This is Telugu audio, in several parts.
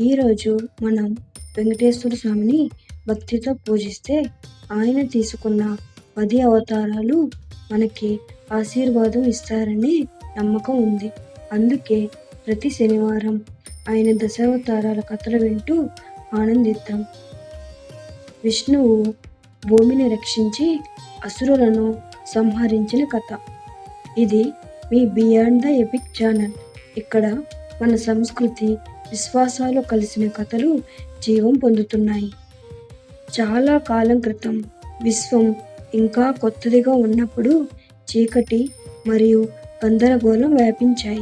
ఈరోజు మనం వెంకటేశ్వర స్వామిని భక్తితో పూజిస్తే ఆయన తీసుకున్న పది అవతారాలు మనకి ఆశీర్వాదం ఇస్తారని నమ్మకం ఉంది. అందుకే ప్రతి శనివారం ఆయన దశావతారాల కథలు వింటూ ఆనందిద్దాం. విష్ణువు భూమిని రక్షించి అసురులను సంహరించిన కథ. ఇది మీ బియాండ్ ద ఎపిక్ ఛానల్. ఇక్కడ మన సంస్కృతి విశ్వాసాలు కలిసిన కథలు జీవం పొందుతున్నాయి. చాలా కాలం క్రితం విశ్వం ఇంకా కొత్తదిగా ఉన్నప్పుడు చీకటి మరియు గందరగోళం వ్యాపించాయి.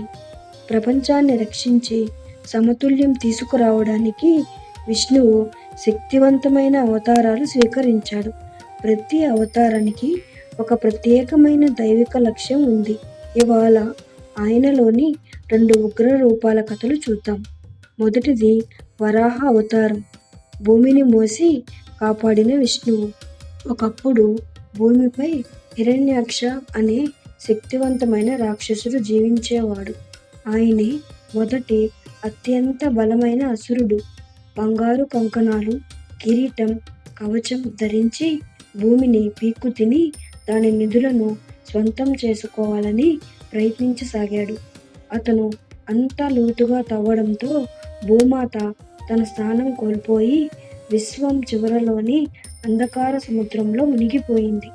ప్రపంచాన్ని రక్షించి సమతుల్యం తీసుకురావడానికి విష్ణువు శక్తివంతమైన అవతారాలు స్వీకరించాడు. ప్రతి అవతారానికి ఒక ప్రత్యేకమైన దైవిక లక్ష్యం ఉంది. ఇవాళ ఆయనలోని రెండు ఉగ్ర రూపాల కథలు చూద్దాం. మొదటిది వరాహ అవతారం. భూమిని మోసి కాపాడిన విష్ణువు. ఒకప్పుడు భూమిపై హిరణ్యాక్ష అనే శక్తివంతమైన రాక్షసుడు జీవించేవాడు. ఆయనే మొదటి అత్యంత బలమైన అసురుడు. బంగారు కంకణాలు కిరీటం కవచం ధరించి భూమిని పీక్కు తిని దాని నిధులను స్వంతం చేసుకోవాలని ప్రయత్నించసాగాడు. అతను అంత లోతుగా తవ్వడంతో భూమాత తన స్థానం కోల్పోయి విశ్వం చివరలోని అంధకార సముద్రంలో మునిగిపోయింది.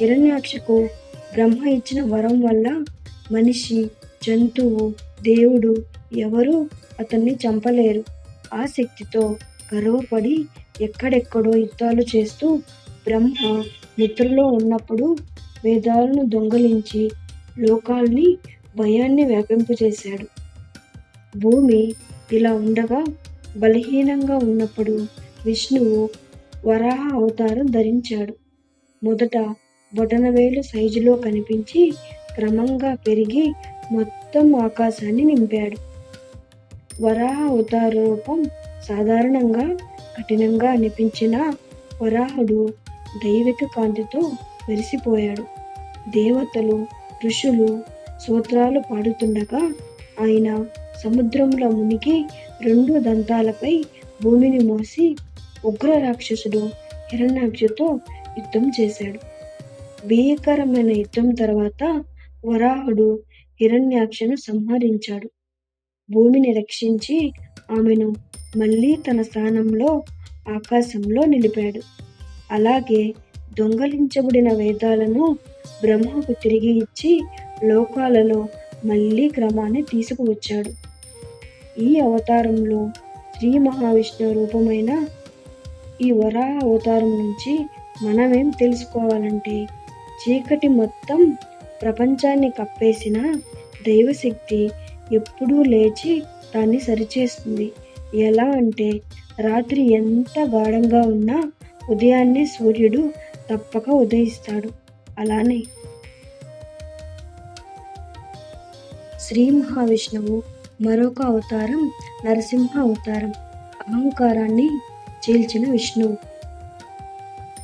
హిరణ్యాక్షకు బ్రహ్మ ఇచ్చిన వరం వల్ల మనిషి జంతువు దేవుడు ఎవరూ అతన్ని చంపలేరు. ఆ శక్తితో గర్వపడి ఎక్కడెక్కడో యుద్ధాలు చేస్తూ బ్రహ్మ నిద్రలో ఉన్నప్పుడు వేదాలను దొంగలించి లోకాల్ని భయాన్ని వ్యాపింపజేశాడు. భూమి ఇలా ఉండగా బలహీనంగా ఉన్నప్పుడు విష్ణువు వరాహ అవతారం ధరించాడు. మొదట బొటనవేలు సైజులో కనిపించి క్రమంగా పెరిగి మొత్తం ఆకాశాన్ని నింపాడు. వరాహ అవతార రూపం సాధారణంగా కఠినంగా అనిపించిన వరాహుడు దైవిక కాంతితో మెరిసిపోయాడు. దేవతలు ఋషులు సూత్రాలు పాడుతుండగా ఆయన సముద్రంలో మునిగి రెండు దంతాలపై భూమిని మోసి ఉగ్ర రాక్షసుడు హిరణ్యాక్షతో యుద్ధం చేశాడు. భీకరమైన యుద్ధం తర్వాత వరాహుడు హిరణ్యాక్షను సంహరించాడు. భూమిని రక్షించి ఆమెను మళ్ళీ తన స్థానంలో ఆకాశంలో నిలిపాడు. అలాగే దొంగలించబడిన వేదాలను బ్రహ్మకు తిరిగి ఇచ్చి లోకాలలో మళ్ళీ క్రమాన్ని తీసుకువచ్చాడు. ఈ అవతారంలో శ్రీ మహావిష్ణువు రూపమైన ఈ వరాహ అవతారం నుంచి మనమేం తెలుసుకోవాలంటే చీకటి మొత్తం ప్రపంచాన్ని కప్పేసిన దైవశక్తి ఎప్పుడూ లేచి దాన్ని సరిచేస్తుంది. ఎలా అంటే రాత్రి ఎంత గాఢంగా ఉన్నా ఉదయాన్నే సూర్యుడు తప్పక ఉదయిస్తాడు. అలానే శ్రీ మహావిష్ణువు మరొక అవతారం నరసింహ అవతారం అహంకారాన్ని చీల్చిన విష్ణువు.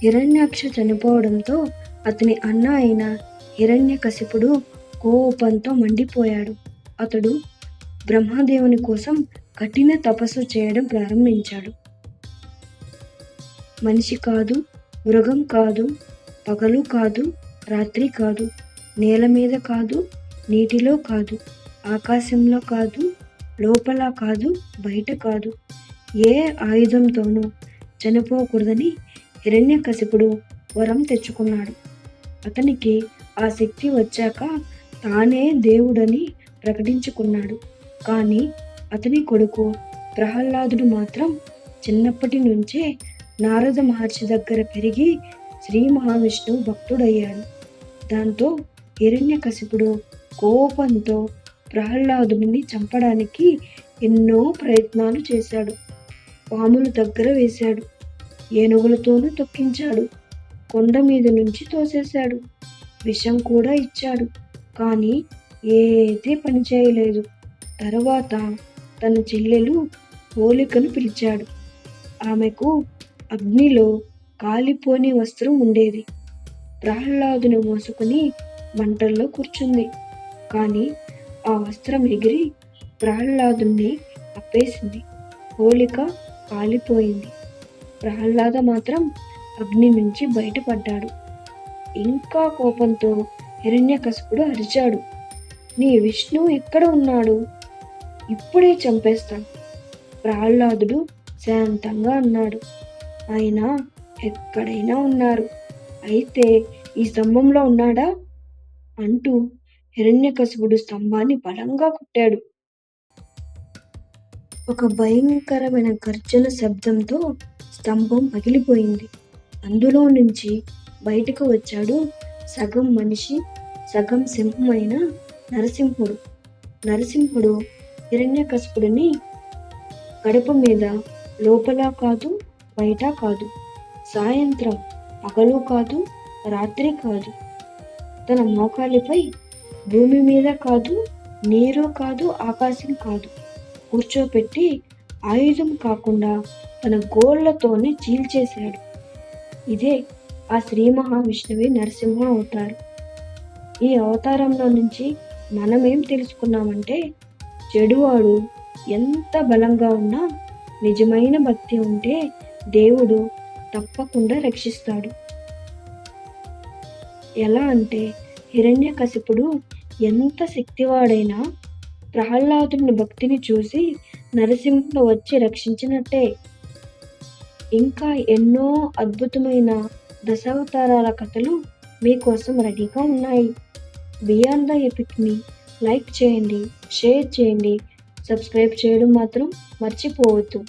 హిరణ్యాక్ష చనిపోవడంతో అతని అన్న అయిన హిరణ్యకశిపుడు కోపంతో మండిపోయాడు. అతడు బ్రహ్మదేవుని కోసం కఠిన తపస్సు చేయడం ప్రారంభించాడు. మనిషి కాదు మృగం కాదు పగలు కాదు రాత్రి కాదు నేల మీద కాదు నీటిలో కాదు ఆకాశంలో కాదు లోపల కాదు బయట కాదు. ఏ ఆయుధంతోనూ చనిపోకూడదని హిరణ్యకశిపుడు వరం తెచ్చుకున్నాడు. అతనికి ఆ శక్తి వచ్చాక తానే దేవుడని ప్రకటించుకున్నాడు. కానీ అతని కొడుకు ప్రహ్లాదుడు మాత్రం చిన్నప్పటి నుంచే నారద మహర్షి దగ్గర పెరిగి శ్రీ మహావిష్ణువు భక్తుడయ్యాడు. దాంతో హిరణ్యకశిపుడు కోపంతో ప్రహ్లాదుని చంపడానికి ఎన్నో ప్రయత్నాలు చేశాడు. పాములు దగ్గర వేశాడు. ఏనుగులతోనూ తొక్కించాడు. కొండ మీద నుంచి తోసేశాడు. విషం కూడా ఇచ్చాడు. కానీ ఏదీ పని చేయలేదు. తర్వాత తన చెల్లెలు పోలికను పిలిచాడు. ఆమెకు అగ్నిలో కాలిపోని వస్త్రం ఉండేది. ప్రహ్లాదుని మోసుకుని మంటల్లో కూర్చుంది. కానీ ఆ వస్త్రం ఎగిరి ప్రహ్లాదుని అప్పేసింది హోళిక కాలిపోయింది. ప్రహ్లాద మాత్రం అగ్ని నుంచి బయటపడ్డాడు. ఇంకా కోపంతో హిరణ్యకశపుడు అరిచాడు. నీ విష్ణు ఎక్కడ ఉన్నాడు? ఇప్పుడే చంపేస్తాను ప్రహ్లాదుడు శాంతంగా అన్నాడు. ఆయన ఎక్కడైనా ఉన్నారు. అయితే ఈ స్తంభంలో ఉన్నాడా? అంటూ హిరణ్యకశిపుడు స్తంభాన్ని బలంగా కొట్టాడు. ఒక భయంకరమైన గర్జన శబ్దంతో స్తంభం పగిలిపోయింది. అందులో నుంచి బయటకు వచ్చాడు సగం మనిషి సగం సింహమైన నరసింహుడు. నరసింహుడు హిరణ్యకశిపుడిని గడప మీద లోపల కాదు బయట కాదు సాయంత్రం పగలు కాదు రాత్రి కాదు తన మోకాలిపై భూమి మీద కాదు నీరు కాదు ఆకాశం కాదు. కూర్చోపెట్టి ఆయుధం కాకుండా తన గోళ్ళతోనే చీల్చేశాడు. ఇదే ఆ శ్రీ మహావిష్ణువి నరసింహ అవతారం. ఈ అవతారంలో నుంచి మనమేం తెలుసుకున్నామంటే చెడువాడు ఎంత బలంగా ఉన్నా నిజమైన భక్తి ఉంటే దేవుడు తప్పకుండా రక్షిస్తాడు. ఎలా అంటే హిరణ్యకశిపుడు ఎంత శక్తివాడైనా ప్రహ్లాదుని భక్తిని చూసి నరసింహుడు వచ్చి రక్షించినట్టే. ఇంకా ఎన్నో అద్భుతమైన దశావతారాల కథలు మీకోసం రెడీగా ఉన్నాయి. బియాండ్ ద ఎపిక్ని లైక్ చేయండి షేర్ చేయండి సబ్స్క్రైబ్ చేయడం మాత్రం మర్చిపోవద్దు.